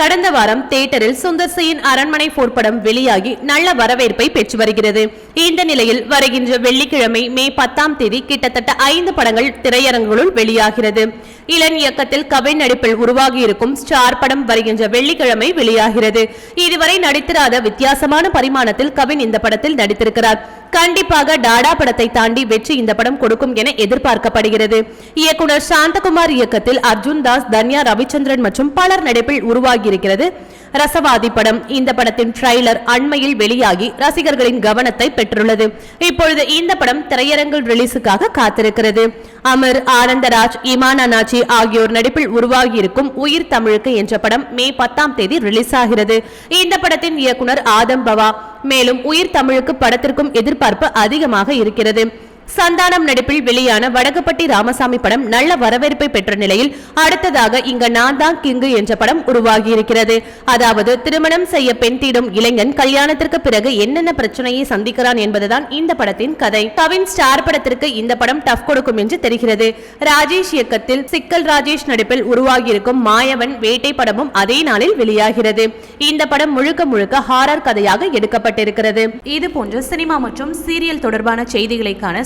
கடந்த வாரம் தியேட்டரில் சுந்தர் சியின் அரண்மனை போர் படம் வெளியாகி நல்ல வரவேற்பை பெற்று வருகிறது. இந்த நிலையில் வருகின்ற வெள்ளிக்கிழமை மே பத்தாம் தேதி கிட்டத்தட்ட ஐந்து படங்கள் திரையரங்குகளுள் வெளியாகிறது. இளன் இயக்கத்தில் கவின் நடிப்பில் உருவாகியிருக்கும் ஸ்டார் படம் வருகின்ற வெள்ளிக்கிழமை வெளியாகிறது. இதுவரை நடித்திராத வித்தியாசமான பரிமாணத்தில் கவின் இந்த படத்தில் நடித்திருக்கிறார். கண்டிப்பாக டாடா படத்தை தாண்டி வெற்றி இந்த படம் கொடுக்கும் என எதிர்பார்க்கப்படுகிறது. இயக்குனர் சாந்தகுமார் இயக்கத்தில் அர்ஜுன் தாஸ் தன்யா ரவிச்சந்திரன் மற்றும் பலர் நடிப்பில் உருவாகியிருக்கிறது. ரசவாதி படம். இந்த படத்தின் ட்ரைலர் அண்மையில் வெளியாகி ரசிகர்களின் கவனத்தை பெற்றுள்ளது. இப்பொழுது இந்த படம் திரையரங்கில் ரிலீஸுக்காக காத்திருக்கிறது. அமர் ஆனந்தராஜ் இமான் அனாச்சி ஆகியோர் நடிப்பில் உருவாகியிருக்கும் உயிர் தமிழுக்கு என்ற படம் மே பத்தாம் தேதி ரிலீஸ் ஆகிறது. இந்த படத்தின் இயக்குனர் ஆதம் பவா. மேலும் உயிர் தமிழுக்கு படத்திற்கும் எதிர்பார்ப்பு அதிகமாக இருக்கிறது. சந்தானம் நடிப்பில் வெளியான வடகப்பட்டி ராமசாமி படம் நல்ல வரவேற்பை பெற்ற நிலையில் அடுத்ததாக இங்க நான் தான் கிங்கு என்ற படம் உருவாகியிருக்கிறது. அதாவது திருமணம் செய்ய பெண் தீடும் இளைஞன் கல்யாணத்திற்கு பிறகு என்னென்ன பிரச்சனையை சந்திக்கிறான் என்பதுதான் இந்த படத்தின் கதை. கவின் ஸ்டார் படத்திற்கு இந்த படம் டஃப் கொடுக்கும் என்று தெரிகிறது. ராஜேஷ் இயக்கத்தில் சிக்கல் ராஜேஷ் நடிப்பில் உருவாகியிருக்கும் மாயவன் வேட்டை படமும் அதே நாளில் வெளியாகிறது. இந்த படம் முழுக்க முழுக்க ஹாரர் கதையாக எடுக்கப்பட்டிருக்கிறது. இது போன்ற சினிமா மற்றும் சீரியல் தொடர்பான செய்திகளைக்கான